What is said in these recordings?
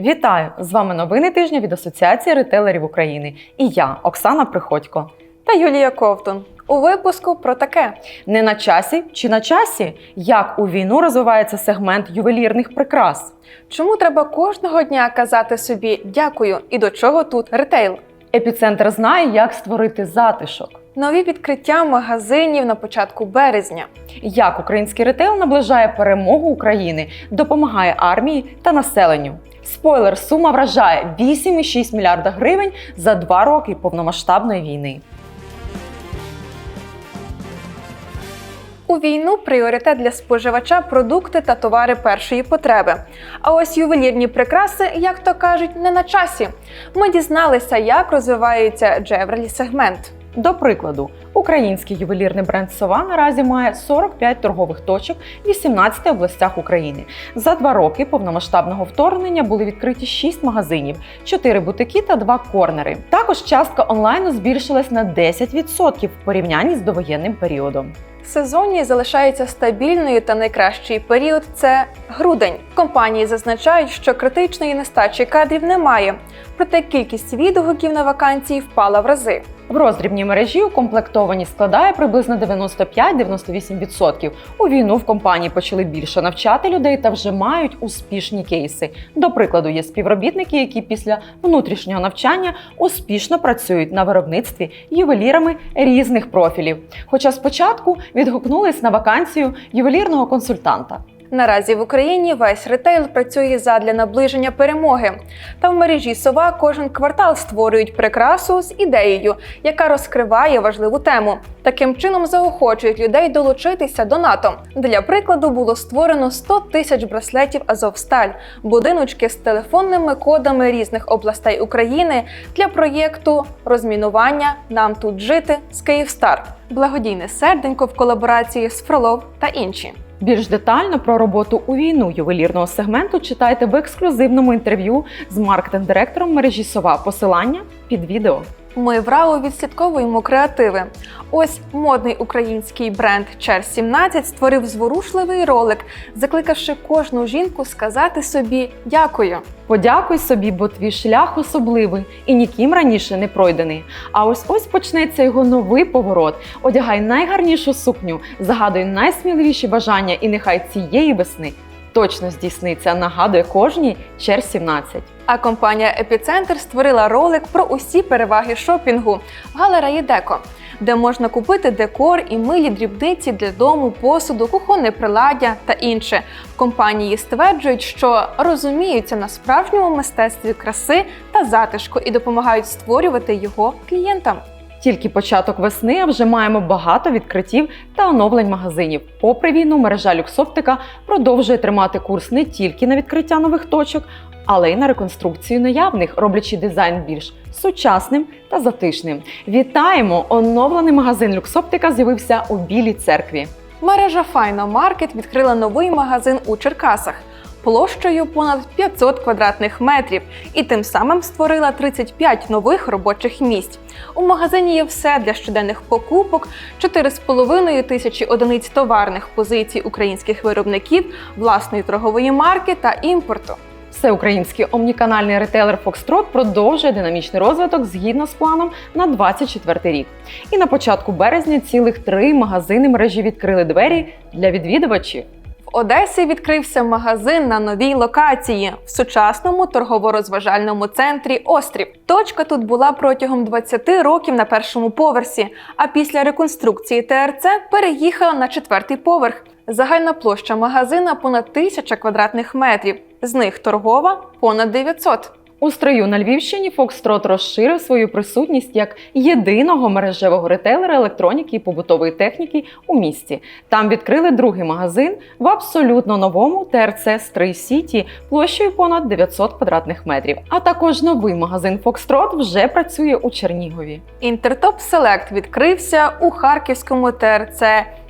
Вітаю! З вами новини тижня від Асоціації ретейлерів України. І я, Оксана Приходько. Та Юлія Ковтун. У випуску про таке. Не на часі чи на часі? Як у війну розвивається сегмент ювелірних прикрас? Чому треба кожного дня казати собі дякую і до чого тут ретейл? Епіцентр знає, як створити затишок. Нові відкриття магазинів на початку березня. Як український ретейл наближає перемогу України, допомагає армії та населенню. Спойлер, сума вражає 8,6 мільярда гривень за два роки повномасштабної війни. У війну пріоритет для споживача продукти та товари першої потреби. А ось ювелірні прикраси, як то кажуть, не на часі. Ми дізналися, як розвивається джеврелі сегмент. До прикладу, український ювелірний бренд Сова наразі має 45 торгових точок в 18 областях України. За два роки повномасштабного вторгнення були відкриті 6 магазинів, 4 бутики та 2 корнери. Також частка онлайну збільшилась на 10% в порівнянні з довоєнним періодом. Сезонність залишається стабільною та найкращий період це грудень. Компанії зазначають, що критичної нестачі кадрів немає, проте кількість відгуків на вакансії впала в рази. В роздрібній мережі укомплектованість складає приблизно 95-98%. У війну в компанії почали більше навчати людей та вже мають успішні кейси. До прикладу, є співробітники, які після внутрішнього навчання успішно працюють на виробництві ювелірами різних профілів. Хоча спочатку відгукнулись на вакансію ювелірного консультанта. Наразі в Україні весь ретейл працює задля наближення перемоги. Та в мережі сова кожен квартал створюють прикрасу з ідеєю, яка розкриває важливу тему. Таким чином заохочують людей долучитися до НАТО. Для прикладу було створено 100 тисяч браслетів Азовсталь, будиночки з телефонними кодами різних областей України для проєкту розмінування Нам тут жити з Київстар, благодійне серденько в колаборації з Фролов та інші. Більш детально про роботу у війну ювелірного сегменту читайте в ексклюзивному інтерв'ю з маркетинг-директором мережі Сова. Посилання під відео. Ми в РАО відслідковуємо креативи. Ось модний український бренд Чер 17 створив зворушливий ролик, закликавши кожну жінку сказати собі дякую. Подякуй собі, бо твій шлях особливий і ніким раніше не пройдений. А ось ось почнеться його новий поворот. Одягай найгарнішу сукню, загадуй найсміливіші бажання, і нехай цієї весни точно здійсниться. Нагадує кожній чер 17. А компанія Епіцентр створила ролик про усі переваги шопінгу Галереї Деко, де можна купити декор і милі дрібниці для дому, посуду, кухонне приладдя та інше. Компанії стверджують, що розуміються на справжньому мистецтві краси та затишку і допомагають створювати його клієнтам. Тільки початок весни, а вже маємо багато відкриттів та оновлень магазинів. Попри війну, мережа Люксоптика продовжує тримати курс не тільки на відкриття нових точок, але й на реконструкцію наявних, роблячи дизайн більш сучасним та затишним. Вітаємо! Оновлений магазин Люксоптика з'явився у Білій церкві. Мережа Файно Маркет відкрила новий магазин у Черкасах площею понад 500 квадратних метрів і тим самим створила 35 нових робочих місць. У магазині є все для щоденних покупок, 4,5 тисячі одиниць товарних позицій українських виробників, власної торгової марки та імпорту. Всеукраїнський омніканальний ретейлер Foxtrot продовжує динамічний розвиток згідно з планом на 24 рік. І на початку березня цілих три магазини мережі відкрили двері для відвідувачів. В Одесі відкрився магазин на новій локації в сучасному торгово-розважальному центрі Острів. Точка тут була протягом 20 років на першому поверсі, а після реконструкції ТРЦ переїхала на четвертий поверх. Загальна площа магазина понад тисяча квадратних метрів. З них торгова понад 900. У строю на Львівщині Foxtrot розширив свою присутність як єдиного мережевого ретейлера електроніки і побутової техніки у місті. Там відкрили другий магазин в абсолютно новому ТРЦ Стрий Сіті площею понад 900 квадратних метрів. А також новий магазин Foxtrot вже працює у Чернігові. Інтертоп Селект відкрився у харківському ТРЦ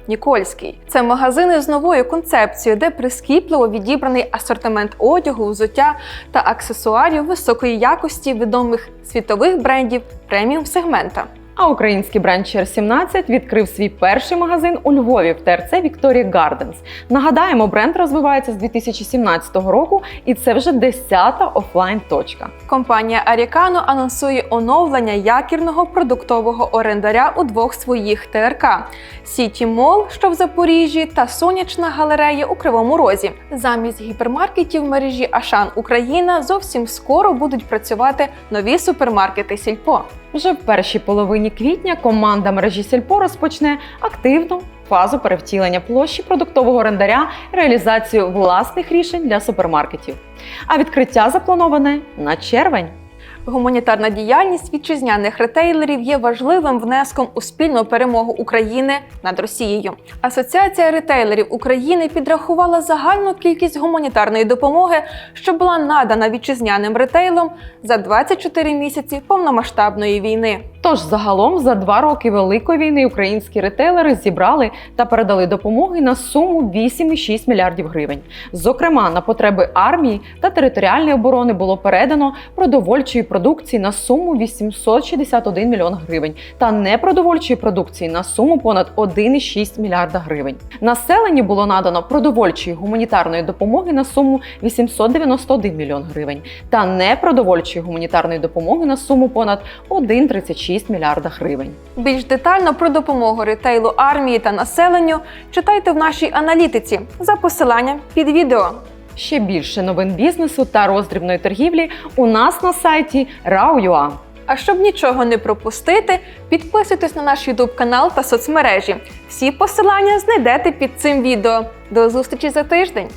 Нікольський. Це магазини з новою концепцією, де прискіпливо відібраний асортимент одягу, взуття та аксесуарів високої якості відомих світових брендів преміум сегмента. А український бренд Чер17 відкрив свій перший магазин у Львові в ТРЦ Victoria Gardens. Нагадаємо, бренд розвивається з 2017 року, і це вже 10-та офлайн точка. Компанія Арікано анонсує оновлення якірного продуктового орендаря у двох своїх ТРК: Сіті Мол, що в Запоріжжі, та Сонячна галерея у Кривому Розі. Замість гіпермаркетів мережі Ашан Україна зовсім скоро будуть працювати нові супермаркети Сільпо. Вже в першій половині квітня команда мережі Сільпо розпочне активну фазу перевтілення площі продуктового орендаря реалізацію власних рішень для супермаркетів. А відкриття заплановане на червень. Гуманітарна діяльність вітчизняних ретейлерів є важливим внеском у спільну перемогу України над Росією. Асоціація ретейлерів України підрахувала загальну кількість гуманітарної допомоги, що була надана вітчизняним ретейлом за 24 місяці повномасштабної війни. Тож загалом за два роки великої війни українські ретейлери зібрали та передали допомоги на суму 8,6 мільярдів гривень. Зокрема, на потреби армії та територіальної оборони було передано продовольчої продукції на суму 861 мільйон гривень та непродовольчої продукції на суму понад 1,6 мільярда гривень. Населенню було надано продовольчої гуманітарної допомоги на суму 891 мільйон гривень та непродовольчої гуманітарної допомоги на суму понад 1,36 мільярда гривень. Більш детально про допомогу ретейлу армії та населенню читайте в нашій аналітиці за посиланням під відео. Ще більше новин бізнесу та роздрібної торгівлі у нас на сайті rau.ua. А щоб нічого не пропустити, підписуйтесь на наш YouTube канал та соцмережі. Всі посилання знайдете під цим відео. До зустрічі за тиждень!